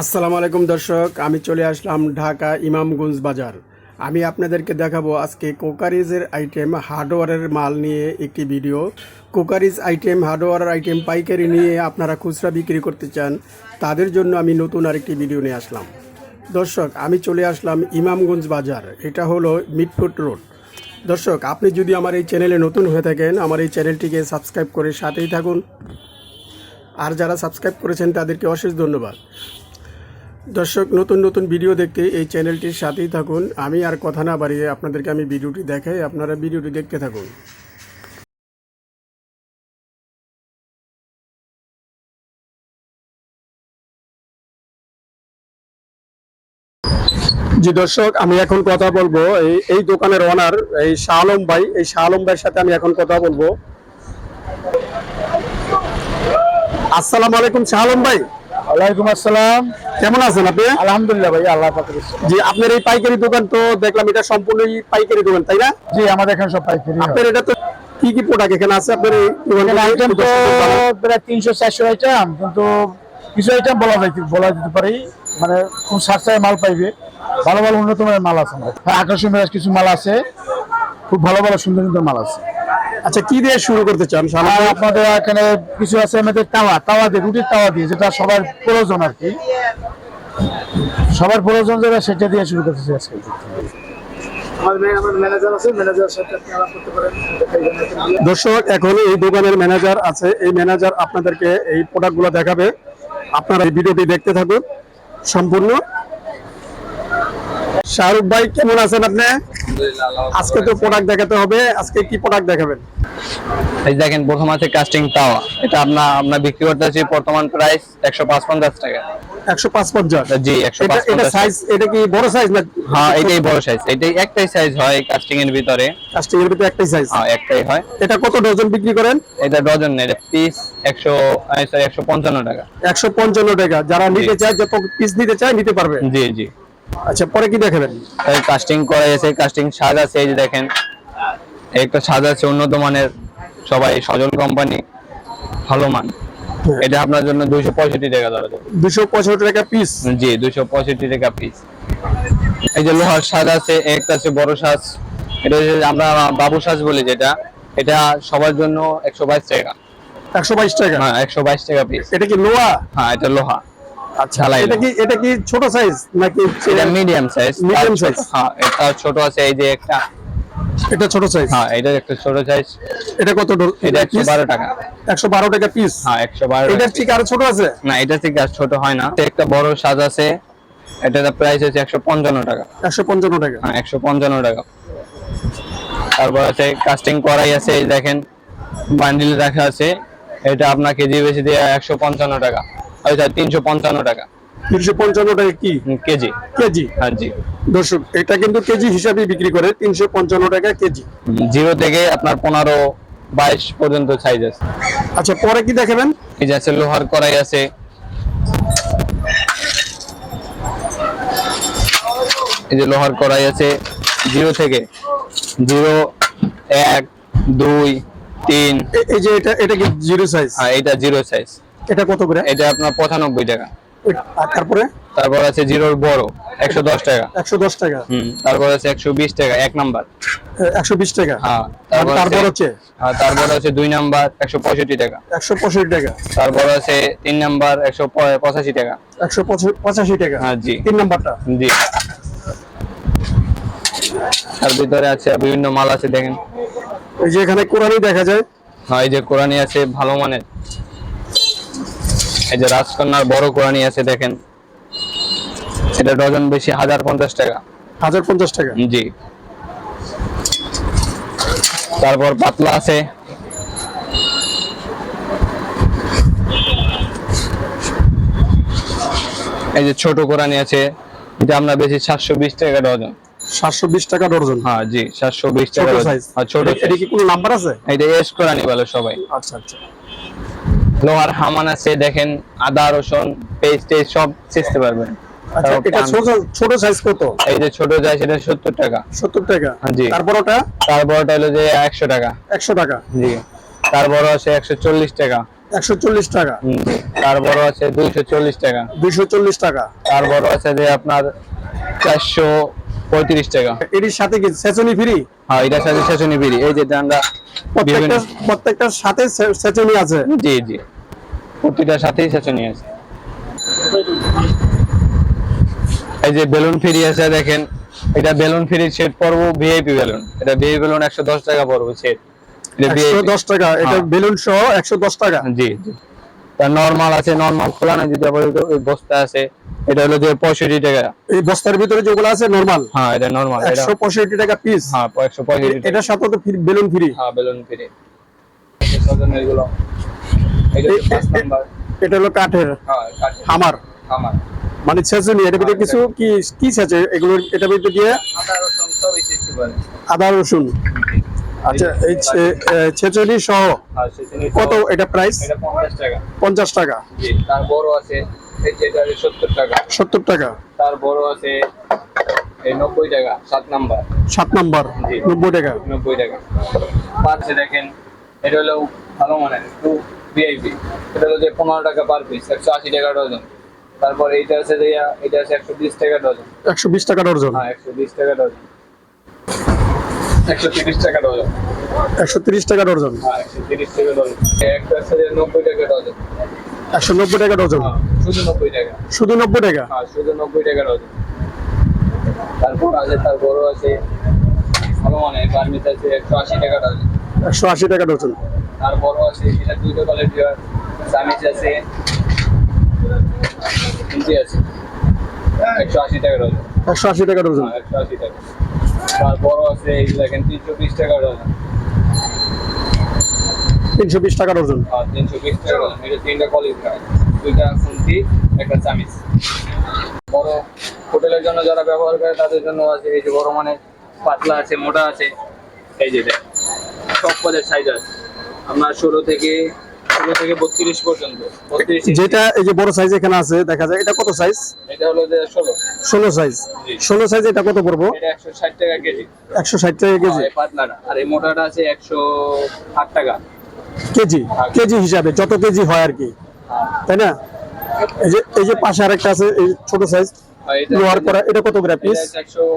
আসসালামু আলাইকুম দর্শক, আমি চলে আসলাম ঢাকা ইমামগঞ্জ বাজার। আমি আপনাদেরকে দেখাবো আজকে কোকারিজের আইটেম হার্ডওয়ারের মাল নিয়ে একটি ভিডিও কোকারিজ আইটেম হার্ডওয়্যারের আইটেম পাইকারি নিয়ে আপনারা খুচরা বিক্রি করতে চান, তাদের জন্য আমি নতুন আরেকটি ভিডিও নিয়ে আসলাম। দর্শক, আমি চলে আসলাম ইমামগঞ্জ বাজার, এটা হলো মিটফুট রোড। দর্শক, আপনি যদি আমার এই চ্যানেলে নতুন হয়ে থাকেন, আমার এই চ্যানেলটিকে সাবস্ক্রাইব করে সাথেই থাকুন। আর যারা সাবস্ক্রাইব করেছেন, তাদেরকে অশেষ ধন্যবাদ। দর্শক, নতুন নতুন ভিডিও দেখতে এই চ্যানেলটির সাথেই থাকুন। আমি আর কথা না বাড়িয়ে আপনাদেরকে আমি ভিডিওটি দেখাই। আপনারা ভিডিওটি দেখতে থাকুন। জি দর্শক, আমি এখন কথা বলব এই এই দোকানের ওনার এই শাহ আলম ভাই। এই শাহ আলম ভাইয়ের সাথে আমি এখন কথা বলব। আসসালামু আলাইকুম শাহ আলম ভাই। ওয়ালাইকুম আসসালাম। কেমন আছেন আপনি? আলহামদুলিল্লাহ ভাই আল্লাহ জি আপনার এই পাইকারি দোকান তো দেখলাম এটা সম্পূর্ণই পাইকারি দোকান তাই না? জি আমাদের এখানে সব পাইকারি। আপনার এটা তো কি কি প্রোডাক্ট এখানে আছে? আপনার এই আইটেম তো প্রায় তিনশো চারশো আইটেম কিন্তু কিছু আইটেম বলা যাইতে বলা যেতে পারি মানে খুব সাশ্রয় মাল পাইবে। ভালো ভালো উন্নত মানের মাল আছে। আকর্ষণীয় কিছু মাল আছে খুব ভালো ভালো সুন্দর সুন্দর মাল আছে। আচ্ছা কি দিয়ে শুরু করতে চান? আপনাদের এখানে কিছু আছে আমাদের তাওয়া তাওয়া দিয়ে রুটির তাওয়া দিয়ে যেটা সবার প্রয়োজন আর কি। সবার প্রয়োজন যেটা সেটা দিয়ে শুরু করতেছি আজকে। আমাদের আমাদের ম্যানেজার আছে ম্যানেজার সাথে আপনি আলাপ করতে পারেন দর্শক এখন এই দোকানের ম্যানেজার আছে। এই ম্যানেজার আপনাদেরকে এই প্রোডাক্টগুলো দেখাবে। আপনারা এই ভিডিওটি দেখতে থাকুন। সম্পূর্ণ শাহরুখ ভাই কেমন আছেন আপনি? আজকে তো প্রোডাক্ট দেখাতে হবে। আজকে কি প্রোডাক্ট দেখাবেন? এই দেখেন প্রথম আছে কাস্টিং তাওয়া এটা আপনার আপনার বিক্রি করতে আছি বর্তমান প্রাইস টাকা। জি এটা সাইজ এটা কি বড় সাইজ না? হ্যাঁ এটাই বড় সাইজ এটাই একটাই সাইজ হয় কাস্টিং এর ভিতরে। কাস্টিং এর ভিতরে একটাই সাইজ হ্যাঁ একটাই হয়। এটা কত ডজন বিক্রি করেন? এটা ডজন পিস সরি টাকা। একশো পঞ্চান্ন টাকা। যারা নিতে চায় যত পিস নিতে চায় নিতে পারবে। জি জি। আচ্ছা পরে কি দেখাবেন? কাস্টিং করা আছে কাস্টিং সাজ আছে এই যে দেখেন। এই একটা সাজ আছে উন্নত মানের সবাই সজল কোম্পানি ভালো মান। এটা আপনার জন্য দুইশো পঁয়ষট্টি টাকা ধরা দুশো পঁয়ষট্টি টাকা পিস জি দুইশো পঁয়ষট্টি টাকা পিস এই যে লোহার সাজ আছে একটা আছে বড় সাজ। এটা আমরা বাবু সাজ বলি যেটা। এটা সবার জন্য একশো বাইশ টাকা। একশো বাইশ টাকা? হ্যাঁ একশো বাইশ টাকা পিস এটা কি লোহা? হ্যাঁ এটা লোহা। আচ্ছা এটা কি এটা কি ছোট সাইজ নাকি এটা মিডিয়াম সাইজ Medium size? হ্যাঁ এটা ছোট আছে এই যে একটা। এটা ছোট সাইজ হ্যাঁ এটা একটা ছোট সাইজ এটা কত এটা একশো piece? বারো টাকা। পিস হ্যাঁ একশো বারো ঠিক আরও ছোট আছে? না এটা থেকে আর ছোট হয় না। একটা বড় সাজ আছে। এটার প্রাইস হচ্ছে একশো পঞ্চান্ন টাকা। একশো পঞ্চান্ন টাকা। হ্যাঁ একশো পঞ্চান্ন টাকা। তারপর আছে কাস্টিং করাই আছে এই দেখেন। বান্ডিল রাখা আছে। এটা আপনার কেজি বেশি দিয়ে একশো পঞ্চান্ন টাকা। আচ্ছা তিনশো পঞ্চান্ন টাকা। তিনশো পঞ্চান্ন টাকা কি? কেজি। কেজি? হ্যাঁ জি। দর্শক এটা কিন্তু কেজি হিসাবে বিক্রি করে তিনশো পঞ্চান্ন টাকা কেজি। জিরো থেকে আপনার পনেরো বাইশ পর্যন্ত সাইজ আছে। আচ্ছা পরে কি দেখাবেন? এই যে আছে লোহার কড়াই আছে। এই যে লোহার কড়াই আছে জিরো থেকে। জিরো এক দুই তিন। এই যে এটা এটা কি জিরো সাইজ আর এটা জিরো সাইজ এটা কত করে? এটা আপনার পঁচানব্বই টাকা। তারপরে? তারপর আছে জিরোর বড় একশো দশ টাকা। একশো দশ টাকা। হুম তারপর আছে একশো বিশ টাকা এক নাম্বার। একশো বিশ টাকা? হ্যাঁ তারপর তারপর হচ্ছে? হ্যাঁ, তারপর আছে দুই নাম্বার একশো পঁয়ষট্টি টাকা। একশো পঁয়ষট্টি টাকা। তারপর আছে তিন নাম্বার একশো পঁচাশি টাকা। একশো পঁচা- পঁচাশি টাকা? হ্যাঁ জি। তিন নাম্বারটা? জি। তার ভিতরে আছে বিভিন্ন মাল আছে দেখেন। এই যে এখানে কোরআনই দেখা যায়। হ্যাঁ এই যে কোরআনি আছে ভালো মানের। এই যে রাজকন্যার বড় কোরআনি আছে দেখেন। এটা ডজন বেশি হাজার পঞ্চাশ টাকা। হাজার পঞ্চাশ টাকা? জি। তারপর পাতলা আছে। এই যে ছোট কোরআনি আছে। এটা আমরা বেশি সাতশো বিশ টাকা ডজন। সাতশো বিশ টাকা ডর্জন হ্যাঁ জি সাতশো বিশ টাকা ডজন। হ্যাঁ, ছোট এটা কি কোনো নাম্বার আছে? এটা এস কোরআনি বলে সবাই। আচ্ছা আচ্ছা। লোহার হামান আছে দেখেন আদা রসুন পেস্ট সব চেষ্টা পারবেন। আচ্ছা এটা ছোট ছোট সাইজ কত? এই যে ছোট টাকা। সত্তর টাকা। জি। তারপর ওটা? তারপরটা হলো যে একশো টাকা। টাকা। জি। তারপর আছে টাকা। টাকা। আছে টাকা। টাকা। আছে যে আপনার চারশো পঁয়ত্রিশ টাকা। এটির সাথে কি ফ্রি হ্যাঁ এটার সাথে বিড়ি এই যে ডান্ডা প্রত্যেকটা প্রত্যেকটার সাথে সেচনি আছে। জি জি। প্রতিটার সাথেই শেষনি আছে। এই যে বেলুন ফ্রি আছে দেখেন। এটা বেলুন ফ্রি সেট পড়ব ভিআইপি বেলুন। এটা ভিআইপি বেলুন একশো দশ টাকা পড়বে সেট এটা একশো VIP দশ টাকা। এটা হ্যাঁ। বেলুন সহ একশো দশ টাকা। জি জি। তার নর্মাল আছে নর্মাল খোলা না যদি আবার বস্তা আছে। এটা হলো যে পঁয়ষট্টি টাকা। এই বস্তার ভিতরে যেগুলো আছে নর্মাল হ্যাঁ এটা নর্মাল এটা একশো পঁয়ষট্টি টাকা পিস হ্যাঁ একশো পঁয়ষট্টি টাকা। এটার সাথে তো বেলুন ফ্রি। হ্যাঁ বেলুন ফ্রি। এগুলো। এটা এটা হলো কাঠের হ্যাঁ কাঠের। হামার আমার মানে ছেঁচনি এটার ভিতরে কিছু কি কি ছেঁচে? এগুলো এটার ভিতরে দিয়ে আদা রসুন করে আদা রসুন। আচ্ছা এই ছে- এ, সহ কত এটা প্রাইস পঞ্চাশ টাকা। পঞ্চাশ টাকা। জি তার বড় আছে সত্তর টাকা। সত্তর টাকা। তার বড় আছে এই নব্বই টাকা সাত নাম্বার। সাত নাম্বার জি। নব্বই টাকা। নব্বই টাকা। পাঁচে দেখেন এটা হলো ভালো মানের টু ভিআইপি এটা হলো যে পনেরো টাকা পার পিস একশো আশি টাকা ডজন। তারপর এইটা আছে এটা আছে একশো বিশ টাকা ডজন। একশো বিশ টাকা ডর্জন হ্যাঁ একশো বিশ টাকা ডজন। একশো তিরিশ টাকা ডজন। একশো তিরিশ টাকা ডর্জন হ্যাঁ একশো তিরিশ টাকা ডজন। একটা আছে নব্বই টাকা ডজন। একশো নব্বই টাকা ডর্জন হ্যাঁ শুধু নব্বই টাকা। শুধু নব্বই টাকা? হ্যাঁ শুধু নব্বই টাকা ডজন। তারপর আছে তার বড় আছে ভালো মানে গার্মেন্টস আছে একশো আশি টাকা ডজন। একশো আশি টাকা ডর্জন তার বড় আছে এটা দুইটা কোয়ালিটি হয়। সামিজ আছে ইঞ্চি আছে। একশো আশি টাকা ডজন। একশো আশি টাকা ডর্জন হ্যাঁ একশো আশি টাকা। বড় আছে এই দেখেন তিনশো বিশ টাকা ডজন তিনশো বিশ টাকা ডর্জন আর তিনশো বিশ টাকা ডজন এটা তিনটা হয়। দুইটা খুন্তি একটা চামিচ। বড় হোটেলের জন্য যারা ব্যবহার করে তাদের জন্য আছে এই যে বড় মানে পাতলা আছে মোটা আছে। এই যে সব পদের সাইজ আছে। আপনার ষোলো থেকে থেকে বত্রিশ পর্যন্ত। যেটা এই যে বড় সাইজ এখানে আছে দেখা যায় এটা কত সাইজ এটা হলো যে ষোলো। ষোলো সাইজ জি। ষোলো সাইজ এটা কত পড়ব? এটা টাকা কেজি। টাকা কেজি। আর এই পাতলাটা আর এই মোটাটা আছে টাকা। কেজি কেজি হিসাবে যত কেজি হয় আর কি। তাই না? এই যে এই যে পাশে আরেকটা আছে এই ছোট সাইজ লোহার করা এটা কত পিস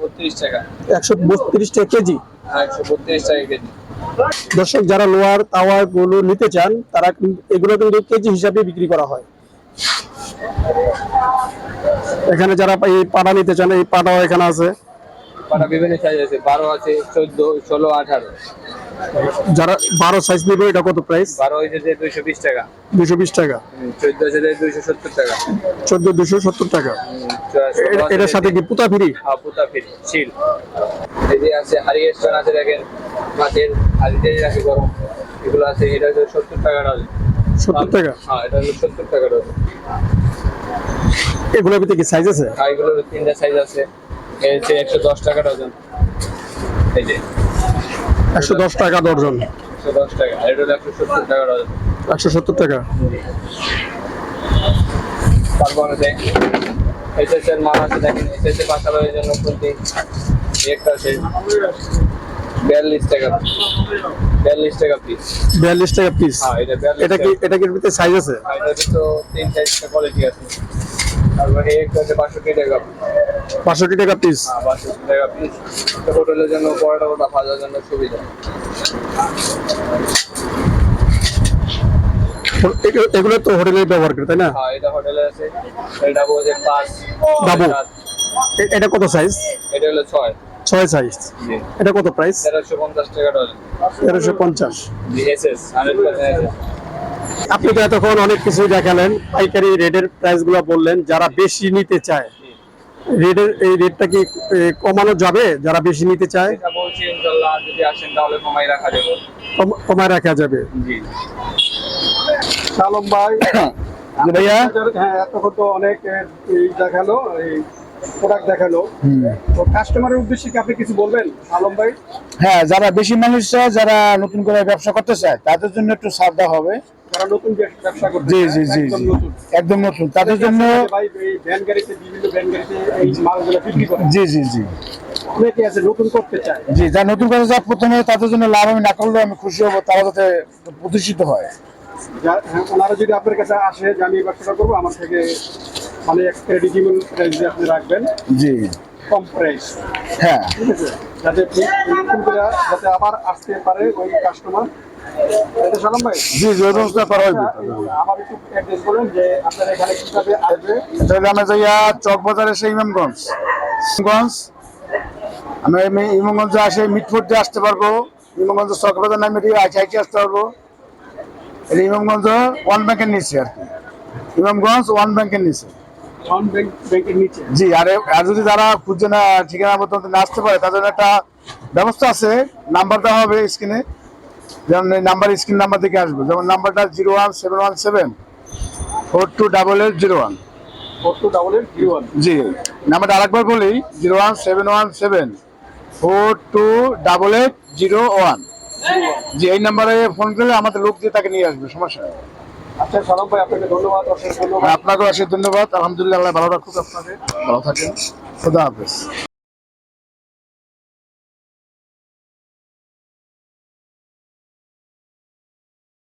বত্রিশ টাকা। একশো বত্রিশ টাকা কেজি। আর একশো বত্রিশ টাকা কেজি। দর্শক, যারা লোয়ার, তাওয়ার, গুলো নিতে চান, তারা এগুলো কিন্তু কেজি হিসাবে বিক্রি করা হয়। এখানে যারা এই পাড়া নিতে চান, এই পাড়াও এখানে আছে। পাটা বিভিন্ন সাইজ আছে, বারো আছে, চোদ্দ, ষোলো, আঠারো। যারা বারো সাইজ নিবে এটা কত প্রাইস বারো হয়েছে যে দুইশো বিশ টাকা। দুশো বিশ টাকা। চোদ্দ আছে যে দুইশো সত্তর টাকা। চোদ্দ দুশো সত্তর টাকা। আছে এটার সাথে কি পুতা ফ্রি? হ্যাঁ, পুতা ফিট শিল। এই যে আছে স্টোন আছে দেখেন মাছের হাড়িতে রাখে গরম। এগুলো আছে এটা হচ্ছে সত্তর টাকা ডজন। সত্তর টাকা? হ্যাঁ এটা হলো সত্তর টাকা ডজন। এগুলোর ভিতরে কি সাইজ আছে? আর এগুলোর তিনটা সাইজ আছে। এই হচ্ছে একশো দশ টাকা ডজন। এই যে একশো দশ টাকা দর্জন একশো দশ টাকা। আর একশো সত্তর টাকা একশো সত্তর টাকা। তারপরে এসএস এর মাল আছে দেখেন। এসএস এর পাশাপাশি জন্য খুলতে একটা আছে বিয়াল্লিশ টাকা বিয়াল্লিশ টাকা পিস বিয়াল্লিশ টাকা পিস হ্যাঁ এটা এটা কি এটা কি এর ভিতরে সাইজ আছে? আর এটাতে তো তিন চারটা কোয়ালিটি আছে। তারপরে একটা আছে বাষট্টি টাকা বাষট্টি টাকা পিস হ্যাঁ বাষট্টি টাকা পিস হোটেলের জন্য পরোটা ওটা ভাজার জন্য সুবিধা। এগুলো- এগুলো তো হোটেলে ব্যবহার করে তাই না? হ্যাঁ এটা হোটেলে আছে। এটা পাঁচ। ডাবো। এটা কত সাইজ এটা হলো ছয়। ছয় সাইজ এটা কত প্রাইস তেরোশো পঞ্চাশ টাকা ডজন তেরোশো আপনি তো এতক্ষণ অনেক কিছু দেখালেন। পাইকারি রেটের প্রাইসগুলো বললেন যারা বেশি নিতে চায়। রেটের এই রেটটা কি কমানো যাবে? যারা বেশি নিতে চায়? এটা বলছি ইনশাল্লাহ যদি আসেন তাহলে কমাই রাখা যাবে। কম- কমায় রাখা যাবে। জি। ভাই ভাইয়া? হ্যাঁ এতক্ষণ তো অনেক দেখাল এই প্রোডাক্ট দেখাল। তো কাস্টমারের উদ্দেশ্যে কি আপনি কিছু বলবেন আলম ভাই? হ্যাঁ যারা বেশি মানুষরা যারা নতুন করে ব্যবসা করতে চায় তাদের জন্য একটু হবে। যারা নতুন ব্যবসা করতে জি জি জি একদম নতুন। তাদের জন্য ভাই ভ্যান গাড়িতে বিভিন্ন ভ্যান গাড়িতে এই মালগুলো বিক্রি করে। জি জি জি। অনেকে আছে নতুন করতে চায়। জি যারা নতুন করে যা প্রথমে তাদের জন্য লাভ আমি না করলে আমি খুশি হব তারা যাতে প্রতিষ্ঠিত হয়। হ্যাঁ, ওনারা যদি আপনার কাছে আসে যে আমি ব্যবসাটা করব আমার থেকে মানে ক্রেডিটেবল প্রাইস আপনি রাখবেন। জি। কম প্রাইস হ্যাঁ। ঠিক আছে? যাতে যাতে আবার আসতে পারে ওই কাস্টমার জি করা হইবে আচ্ছা, আমার যাইয়া চক বাজারে ইমামগঞ্জ। ইমামগঞ্জ আমরা এমনি- ইমামগঞ্জে আসে মিটফোর্ট দিয়ে আসতে পারব। ইমামগঞ্জ চক বাজার নামে দিয়ে আইসে আইসে আসতে পারব। এটা ইমামগঞ্জ ওয়ান ব্যাংকের নিচে আর কি। ইমামগঞ্জ ওয়ান ব্যাংকের নিচে। জি আরে আর যদি যারা খুঁজছে না ঠিকানা মতো না আসতে পারে তাদের জন্য একটা ব্যবস্থা আছে। নাম্বার দেওয়া হবে স্ক্রিনে যেমন নাম্বার স্ক্রিন নাম্বার থেকে আসবে। যেমন নাম্বারটা zero one seven one seven four two double eight zero one. Four two double eight zero one. জি নাম্বারটা আরেকবার বলি zero one seven one seven four two double eight zero one. জি এই নাম্বারে phone করলে আমাদের লোক দিয়ে তাকে নিয়ে আসবে সমস্যা আচ্ছা সালাম ভাই আপনাকে ধন্যবাদ অশেষ ধন্যবাদ। আপনাকেও অশেষ ধন্যবাদ। আলহামদুলিল্লাহ আল্লাহ ভালো রাখুক আপনাকে। ভালো থাকেন। খুদা হাফেজ।